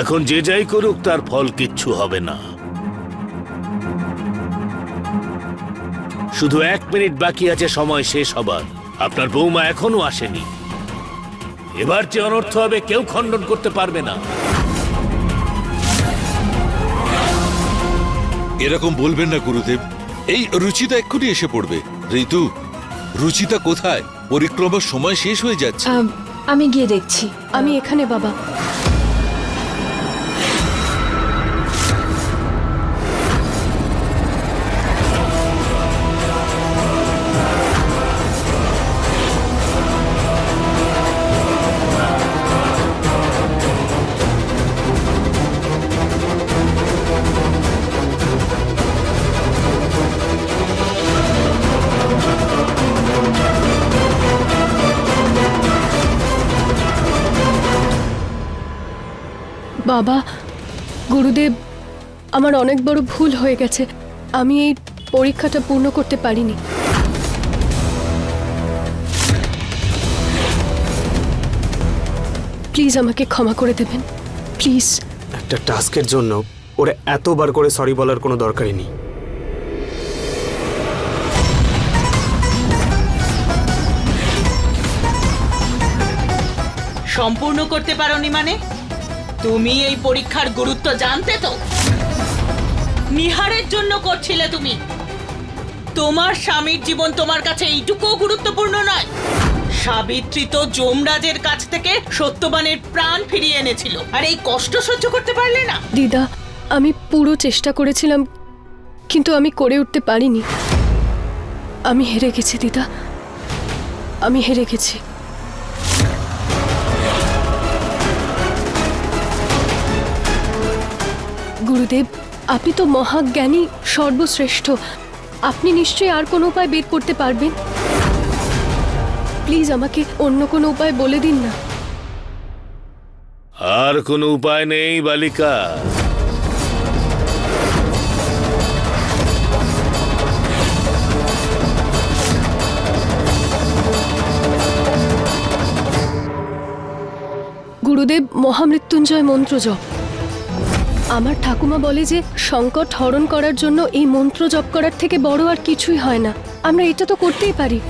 এখন যে যাই করুক তার ফল কিচ্ছু হবে না। শুধু এক মিনিট বাকি আছে সময় শেষ হবার। আপনার বৌমা এখনও আসেনি। এবার যে অনর্থ হবে কেউ খণ্ডন করতে পারবে না। এরকম বলবেন না গুরুদেব। এই রুচিতা এক্ষুনি এসে পড়বে। ঋতু রুচিতা কোথায়? পরিক্রমার সময় শেষ হয়ে যাচ্ছে। আমি গিয়ে দেখছি। আমি এখানে বাবা বাবা। আমার অনেক বড় ভুল হয়ে গেছে। আমি এই পরীক্ষাটা পূর্ণ করতে পারিনি। প্লিজ আমাকে ক্ষমা করে দেবেন। প্লিজ। একটা টাস্কের জন্য ওরা এতবার করে সরি বলার কোনো দরকারই নেই। সম্পূর্ণ করতে পারোনি মানে? তুমি এই পরীক্ষার গুরুত্ব জানতে তো? নিহারের জন্য করছিলে তুমি। তোমার স্বামীর জীবন তোমার কাছে এইটুকুও গুরুত্বপূর্ণ নয়। সাবিত্রী তো যমরাজের কাছ থেকে সত্যবানের প্রাণ ফিরিয়ে এনেছিল। আর এই কষ্ট সহ্য করতে পারলে না। দিদা, আমি পুরো চেষ্টা করেছিলাম, কিন্তু আমি করে উঠতে পারিনি। আমি হেরে গেছি, দিদা। আমি হেরে গেছি। গুরুদেব আপনি তো মহাজ্ঞানী সর্বশ্রেষ্ঠ। আপনি নিশ্চয়ই আর কোনো উপায় বের করতে পারবেন? প্লিজ আমাকে অন্য কোনো উপায় বলে দিন না। আর কোনো উপায় নেই বালিকা। গুরুদেব মহামৃত্যুঞ্জয় মন্ত্র জপ। আমার ঠাকুমা বলে যে, সংকট হরণ করার জন্য এই মন্ত্র জপ করার থেকে বড় আর কিছুই হয় না। আমরা এটা তো করতেই পারি।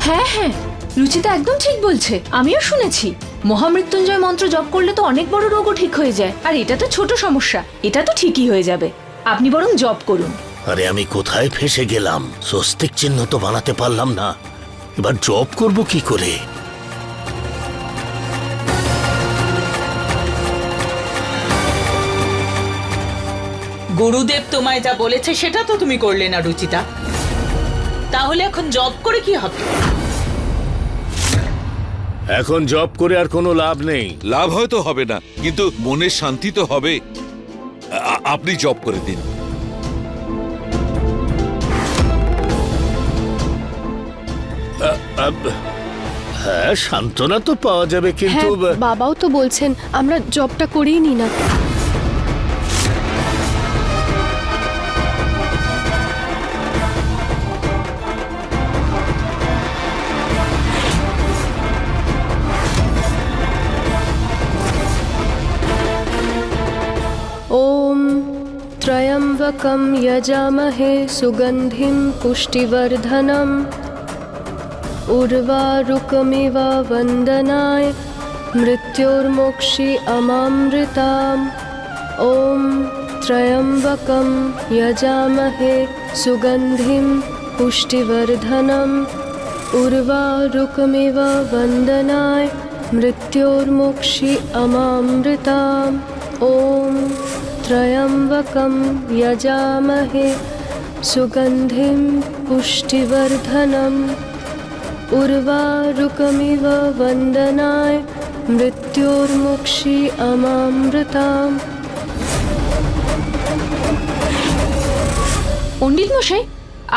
হ্যাঁ হ্যাঁ রুচিতা একদম ঠিক বলছে। আমিও শুনেছি। মহামৃত্যুঞ্জয় মন্ত্র জপ করলে তো অনেক বড় রোগও ঠিক হয়ে যায়। আর এটা তো ছোট সমস্যা। এটা তো ঠিকই হয়ে যাবে। আপনি বরং জপ করুন। আরে আমি কোথায় ফেসে গেলাম? স্বস্তিক চিহ্ন তো বানাতে পারলাম না। এবার জব করব কি করে? গুরুদেব তোমায় যা বলেছে সেটা তো তুমি করলে না রুচিতা। তাহলে এখন জব করে কি হবে? এখন জব করে আর কোনো লাভ নেই। লাভ হয়তো হবে না কিন্তু মনের শান্তি তো হবে। আপনি জব করে দিন। হ্যাঁ সান্ত্বনা তো পাওয়া যাবে কিন্তু হ্যাঁ বাবাও তো বলছেন আমরা জবটা করেই নি না ॐ त्र्यम्बकं यजामहे सुगन्धिं पुष्टिवर्धनम् उर्वारुकमिव वन्दनाय, मृत्योर्मोक्षि अमामृताम्। ॐ त्र्यम्बकं यजामहे सुगन्धिं पुष्टिवर्धनम्। उर्वारुकमिव वन्दनाय, मृत्योर्मोक्षि अमामृताम्। ॐ त्र्यम्बकं यजामहे सुगन्धिं पुष्टिवर्धनम्। उर्वारुकमिव वन्दनाय मृत्योर्मुक्षि अमामृताम् পণ্ডিত মশাই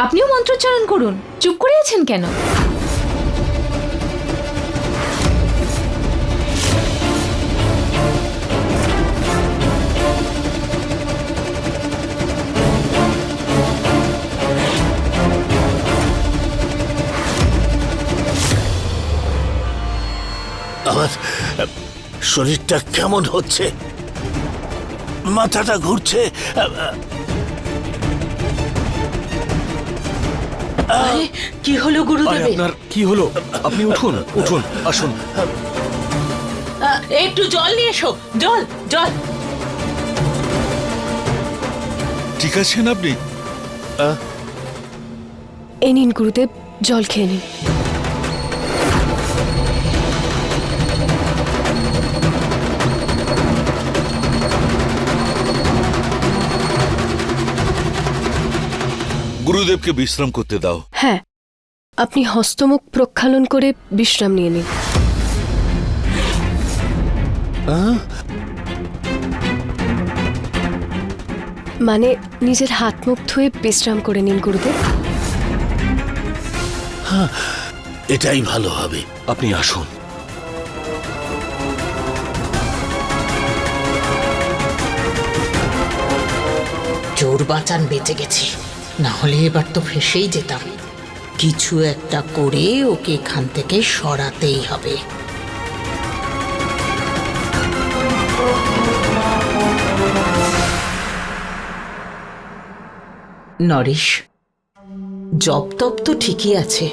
আপনিও মন্ত্রোচ্চারণ করুন চুপ করে আছেন কেন শরীরটা কেমন হচ্ছে? মাথাটা ঘুরছে। আরে কি হলো গুরুদেব? আপনার কি হলো? আপনি উঠুন উঠুন আসুন। একটু জল নিয়ে এসো। জল জল। ঠিক আছেন আপনি? এই নিন গুরুদেব জল খেয়ে নিন। গুরুদেবকে বিশ্রাম করতে দাও। হ্যাঁ আপনি হস্তমুখ প্রক্ষালন করে বিশ্রাম নিয়ে নিন। মানে নিজের হাত মুখ ধুয়ে বিশ্রাম করে নিন গুরুদেব? এটাই ভালো হবে। আপনি আসুন। জোর বাঁচান বেঁচে গেছি। না হলে এবার তো ফেসেই যেতাম। কিছু একটা করে ওকে এখান থেকে সরাতেই হবে। নরেশ জব তপ তো ঠিকই আছে,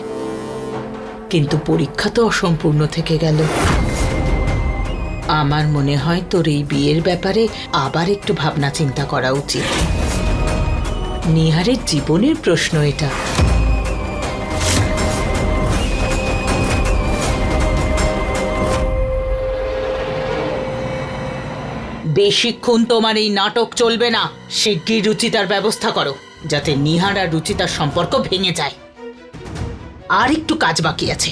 কিন্তু পরীক্ষা তো অসম্পূর্ণ থেকে গেল। আমার মনে হয় তোর এই বিয়ের ব্যাপারে আবার একটু ভাবনা চিন্তা করা উচিত। নিহারের জীবনের প্রশ্ন এটা। বেশিক্ষণ তোমার এই নাটক চলবে না শিগগির রুচিতার ব্যবস্থা করো, যাতে নিহার আর রুচিতার সম্পর্ক ভেঙে যায়। আর একটু কাজ বাকি আছে,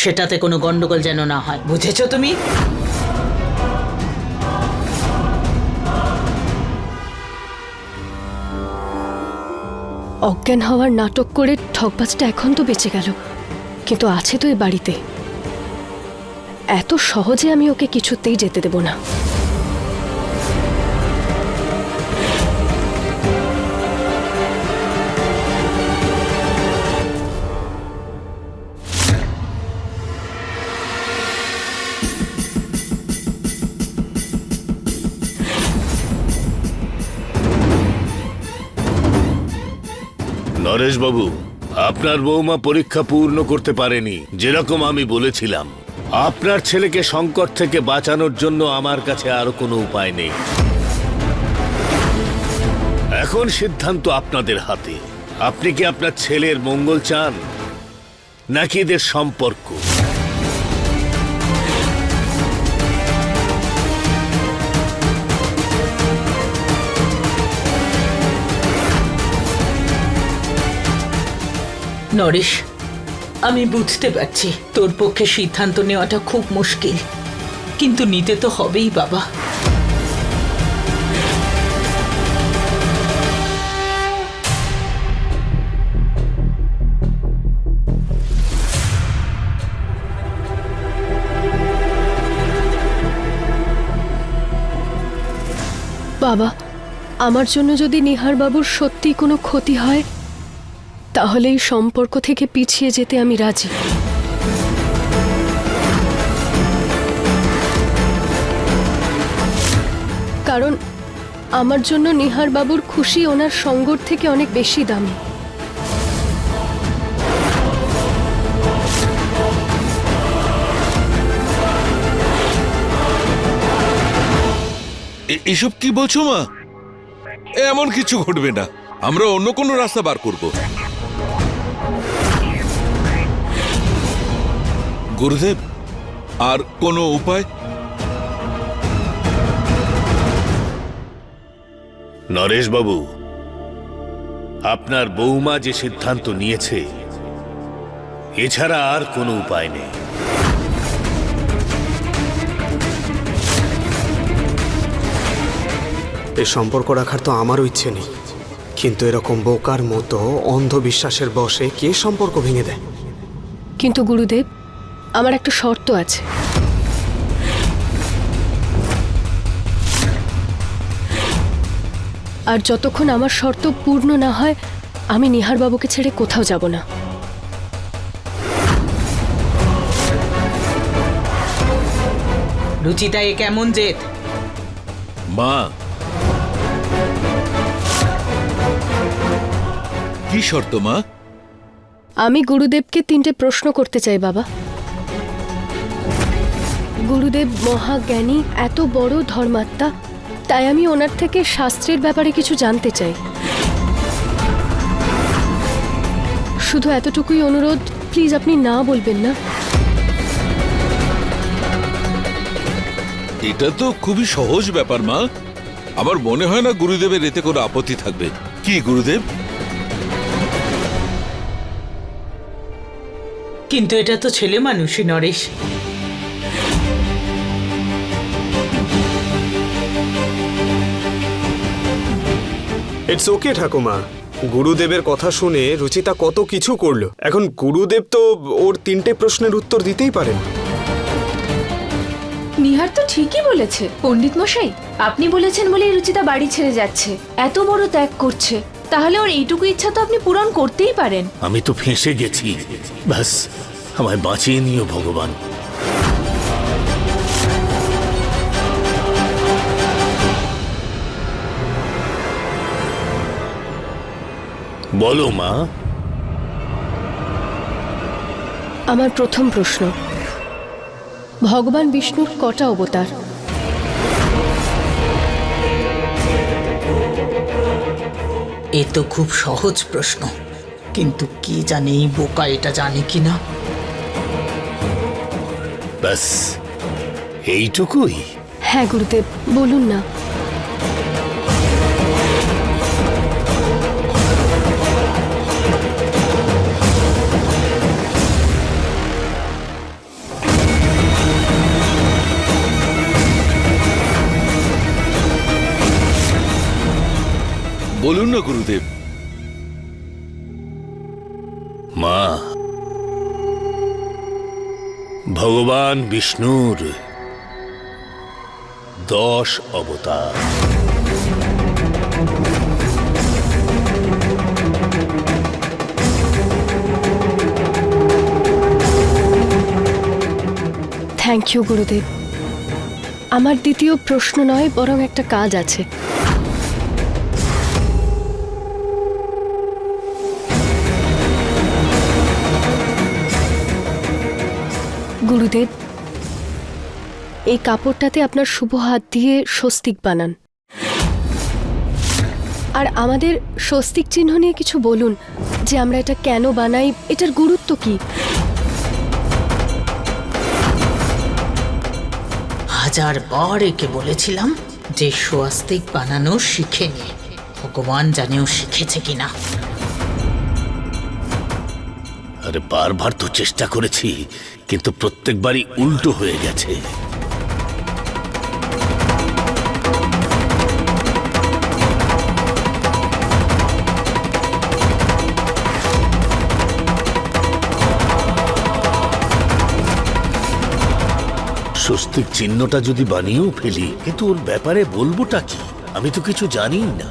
সেটাতে কোনো গন্ডগোল যেন না হয়, বুঝেছ তুমি? অজ্ঞান হওয়ার নাটক করে ঠকবাজটা এখন তো বেঁচে গেল। কিন্তু আছে তো এই বাড়িতে। এত সহজে আমি ওকে কিছুতেই যেতে দেব না। নরেশ বাবু আপনার বৌমা পরীক্ষা পূর্ণ করতে পারেনি, যেরকম আমি বলেছিলাম। আপনার ছেলেকে সংকট থেকে বাঁচানোর জন্য আমার কাছে আর কোনো উপায় নেই। এখন সিদ্ধান্ত আপনাদের হাতে। আপনি কি আপনার ছেলের মঙ্গল চান? নাকি এদের সম্পর্ক? নরেশ, আমি বুঝতে পারছি তোর পক্ষে সিদ্ধান্ত নেওয়াটা খুব মুশকিল, কিন্তু নিতে তো হবেই বাবা। বাবা, আমার জন্য যদি নিহার বাবুর সত্যি কোনো ক্ষতি হয় তাহলে এই সম্পর্ক থেকে পিছিয়ে যেতে আমি রাজি। কারণ আমার জন্য নিহার বাবুর খুশি ওনার সঙ্গর থেকে অনেক বেশি দামি। এসব কি বলছো মা? এমন কিছু ঘটবে না। আমরা অন্য কোনো রাস্তা বার করব। গুরুদেব আর কোনো উপায়? নরেশ বাবু আপনার বৌমা যে সিদ্ধান্ত নিয়েছে এছাড়া আর কোনো উপায় নেই। এই সম্পর্ক রাখার তো আমারও ইচ্ছে নেই। কিন্তু এরকম বোকার মতো অন্ধবিশ্বাসের বশে কে সম্পর্ক ভেঙে দেয়? কিন্তু গুরুদেব আমার একটা শর্ত আছে। আর যতক্ষণ আমার শর্ত পূর্ণ না হয় আমি নিহার বাবুকে ছেড়ে কোথাও যাব না। রুচিতা এ কেমন জেদ? মা। কি শর্ত মা? আমি গুরুদেবকে তিনটে প্রশ্ন করতে চাই বাবা। গুরুদেব মহাজ্ঞানী এত বড় ধর্মাত্মা তাই আমি ওনার থেকে শাস্ত্রের ব্যাপারে কিছু জানতে চাই। শুধু এতটুকুই অনুরোধ প্লিজ আপনি না বলবেন না। এটা তো খুবই সহজ ব্যাপার মা। আমার মনে হয় না গুরুদেবের এতে কোনো আপত্তি থাকবে। কি গুরুদেব? কিন্তু এটা তো ছেলে মানুষই নরেশ। ইটস ওকে ঠাকুমা। গুরুদেবের কথা শুনে রুচিতা কত কিছু করল। এখন গুরুদেব তো ওর তিনটে প্রশ্নের উত্তর দিতেই পারেন। নিহার তো ঠিকই বলেছে পণ্ডিত মশাই। আপনি বলেছেন বলেই রুচিতা বাড়ি ছেড়ে যাচ্ছে। এত বড় ত্যাগ করছে। তাহলে ওর এইটুকু ইচ্ছা তো আপনি পূরণ করতেই পারেন। আমি তো ফেঁসে গেছি। ব্যাস আমায় বাঁচিয়ে নিও ভগবান। বলো মা। আমার প্রথম প্রশ্ন। ভগবান বিষ্ণুর কটা অবতার? এ তো খুব সহজ প্রশ্ন কিন্তু কি জানে এই বোকা এটা জানে কি না ব্যাস এইটুকুই। হ্যাঁ গুরুদেব বলুন না। বলুন না, গুরুদেব। মা। ভগবান বিষ্ণুর দশ অবতার। থ্যাংক ইউ গুরুদেব। আমার দ্বিতীয় প্রশ্ন নয়, বরং একটা কাজ আছে। গুরুদেব, এই কাপড়টাতে আপনার শুভ হাত দিয়ে স্বস্তিক বানান। আর আমাদের স্বস্তিক চিহ্ন নিয়ে কিছু বলুন, যে আমরা এটা কেন বানাই, এটার গুরুত্ব কি? হাজার বার একে বলেছিলাম যে স্বাস্তিক বানানো শিখেনি ভগবান জানেও শিখেছে কিনা। আরে বারবার তো চেষ্টা করেছি, কিন্তু প্রত্যেকবারই উল্টো হয়ে গেছে। স্বস্তিক চিহ্নটা যদি বানিয়েও ফেলি, কিন্তু ওর ব্যাপারে বলবোটা কি? আমি তো কিছু জানিই না।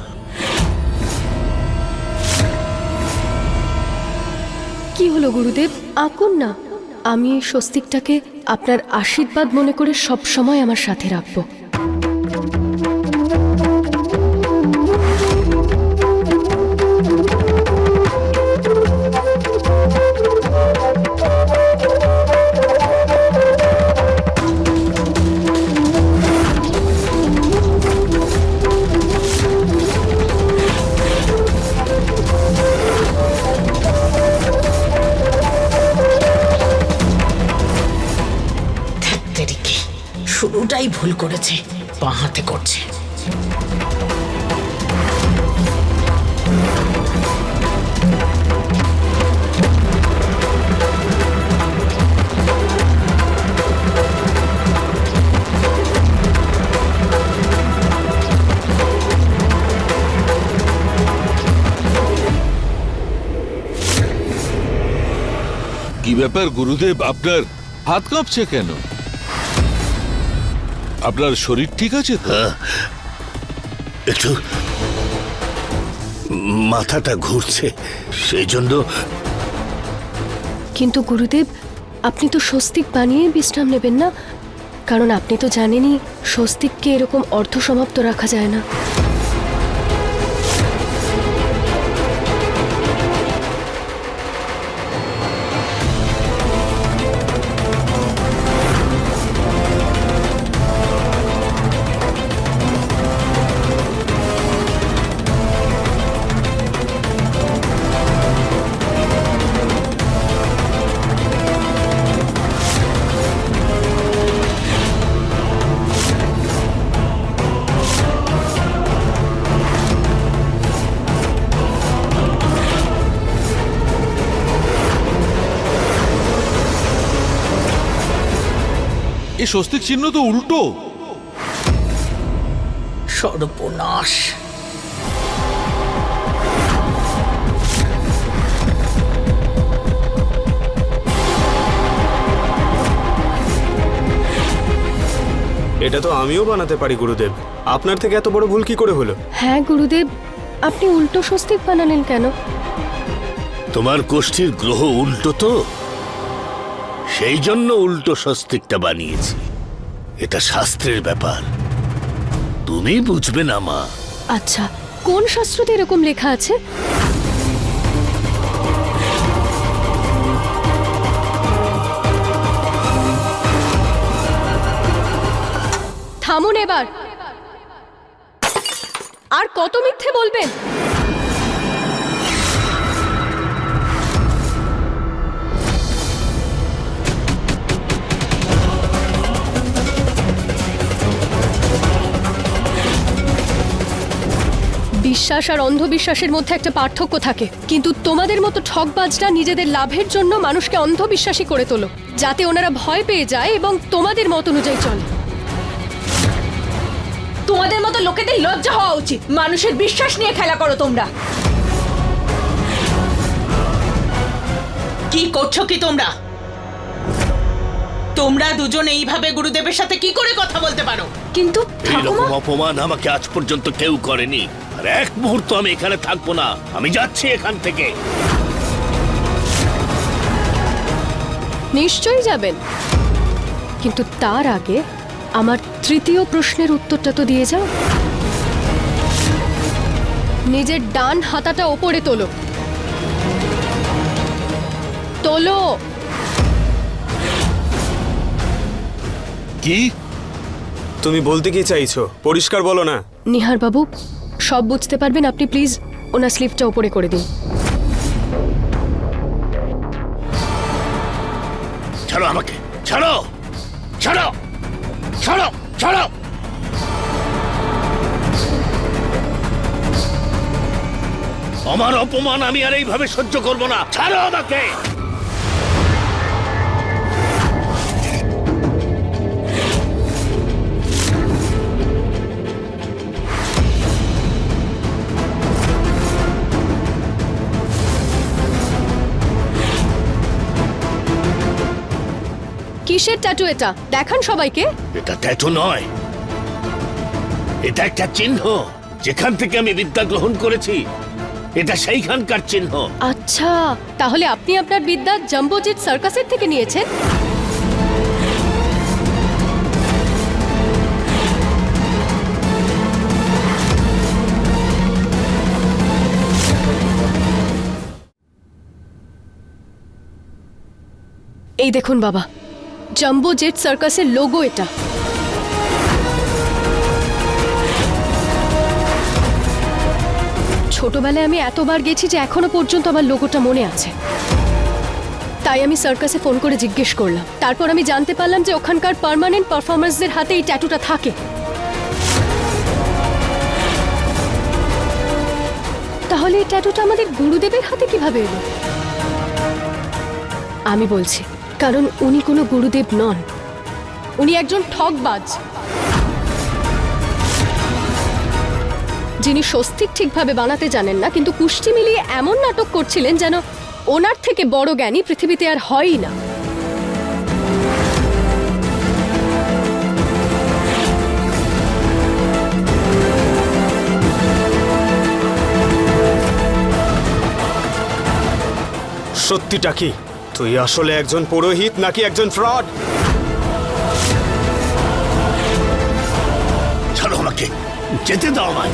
কি হলো গুরুদেব? আঁকুন না। আমি এই স্বস্তিকটাকে আপনার আশীর্বাদ মনে করে সব সময় আমার সাথে রাখব। শুরুটাই ভুল করেছে। বাঁ হাতে করছে। কি ব্যাপার গুরুদেব? আপনার হাত কাঁপছে কেন? আপনার শরীর ঠিক আছে তো? একটু মাথাটা ঘুরছে সেই জন্য কিন্তু গুরুদেব আপনি তো স্বস্তিক বানিয়ে বিশ্রাম নেবেন না? কারণ আপনি তো জানেনই স্বস্তিককে এরকম অর্ধ সমাপ্ত রাখা যায় না। এই স্বস্তিক চিহ্ন তো উল্টো। সর্বনাশ। এটা তো আমিও বানাতে পারি গুরুদেব। আপনার থেকে এত বড় ভুল কি করে হলো? হ্যাঁ গুরুদেব আপনি উল্টো স্বস্তিক বানালেন কেন? তোমার কোষ্ঠীর গ্রহ উল্টো তো? সেই জন্য উল্টো স্বস্তিকটা বানিয়েছি। এটা শাস্ত্রের ব্যাপার। তুমি বুঝবে না, মা। আচ্ছা কোন শাস্ত্রতে এরকম লেখা আছে? থামুন এবার। আর কত মিথ্যে বলবেন? বিশ্বাস আর অন্ধবিশ্বাসের মধ্যে একটা পার্থক্য থাকে। কিন্তু তোমাদের মতো ঠকবাজরা নিজেদের লাভের জন্য মানুষকে অন্ধবিশ্বাসী করে তোলো যাতে ওনারা ভয় পেয়ে যায় এবং তোমাদের মত অনুযায়ী চলে। তোমাদের মতো লোকেদের লজ্জা হওয়া উচিত। মানুষের বিশ্বাস নিয়ে খেলা করো তোমরা। কি করছ কি তোমরা? তোমরা দুজন এইভাবে গুরুদেবের সাথে কি করে কথা বলতে পারো? কিন্তু এরকম অপমান আমাকে আজ পর্যন্ত কেউ করেনি। আর এক মুহূর্ত আমি এখানে থাকব না। আমি যাচ্ছি এখান থেকে। নিশ্চয়ই যাবেন। কিন্তু তার আগে আমার তৃতীয় প্রশ্নের উত্তরটা তো দিয়ে যাও। নিজের ডান হাতাটা ওপরে তোলো। তোলো। কি? তুমি বলতে কি চাইছো? পরিষ্কার বলো না। নিহার বাবু সব বুঝতে পারবেন? আপনি প্লিজ ওনার স্লিপটা ওপরে করে দিন। ছাড়ো আমাকে। ছাড়ো! ছাড়ো! ছাড়ো! ছাড়ো! আমার অপমান আমি আর এইভাবে সহ্য করব না। ছাড়ো আমাকে! কিসের ট্যাটু এটা। দেখান সবাইকে। এটা ট্যাটু নয়। এটা একটা চিহ্ন যেখান থেকে আমি বিদ্যা গ্রহণ করেছি। এটা সেইখানকার চিহ্ন। আচ্ছা তাহলে আপনি আপনার বিদ্যা জাম্বোজেট সার্কাসের থেকে নিয়েছেন? এই দেখুন বাবা জাম্বো জেট সার্কাসের লোগো এটা। ছোটবেলায় আমি এতবার গেছি যে এখনও পর্যন্ত আমার লোগোটা মনে আছে। তাই আমি সার্কাসে ফোন করে জিজ্ঞেস করলাম। তারপর আমি জানতে পারলাম যে ওখানকার পার্মানেন্ট পারফরমার্সদের হাতে এই ট্যাটুটা থাকে। তাহলে এই ট্যাটুটা আমাদের গুরুদেবের হাতে কীভাবে এলো? আমি বলছি কারণ উনি কোনো গুরুদেব নন। উনি একজন ঠকবাজ যিনি স্বস্তিক ঠিকভাবে বানাতে জানেন না, কিন্তু কুষ্টি মিলিয়ে এমন নাটক করছিলেন যেন ওনার থেকে বড় জ্ঞানী পৃথিবীতে আর হয়ই না। সত্যিটা কি? তুই আসলে একজন পুরোহিত নাকি একজন ফ্রড ছাড়ো আমাকে। যেতে দাও আমায়।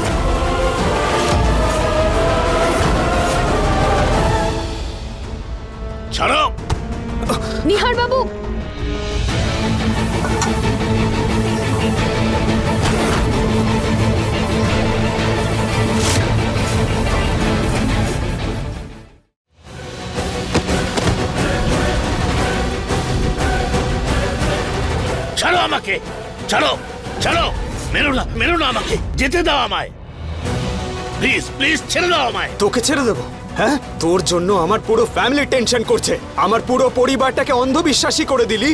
ছাড়ো। নিহার বাবু ছাড়ো আমাকে। ছাড়ো ছাড়ো মেরো না মেরো না আমাকে। যেতে দাও আমায়। প্লিজ প্লিজ ছেড়ে দাও আমায়। তোকে ছেড়ে দেবো? হ্যাঁ? তোর জন্য আমার পুরো ফ্যামিলি টেনশন করছে। আমার পুরো পরিবারটাকে অন্ধবিশ্বাসী করে দিলি।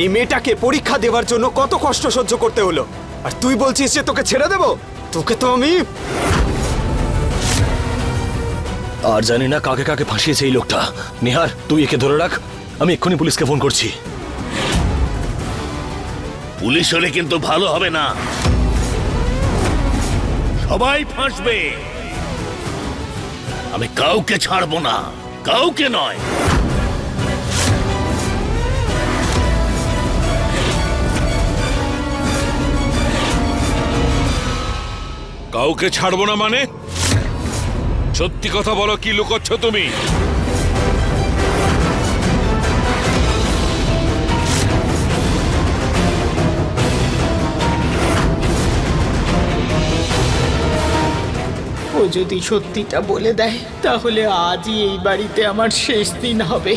এই মেয়েটাকে পরীক্ষা দেওয়ার জন্য কত কষ্ট সহ্য করতে হলো। আর তুই বলছিস যে তোকে ছেড়ে দেবো? তোকে তো আমি আর জানি না কাকে কাকে ফাঁসিয়েছে এই লোকটা। নিহার তুই একে ধরে রাখ। আমি এক্ষুনি পুলিশকে ফোন করছি। পুলিশ হলে কিন্তু ভালো হবে না। সবাই ফাঁসবে। আমি কাউকে ছাড়বো না, কাউকে নয়। কাউকে ছাড়বো না মানে? সত্যি কথা বলো, কি লুকোচ্ছ তুমি? ও যদি সত্যিটা বলে দেয় তাহলে আজই এই বাড়িতে আমার শেষ দিন হবে।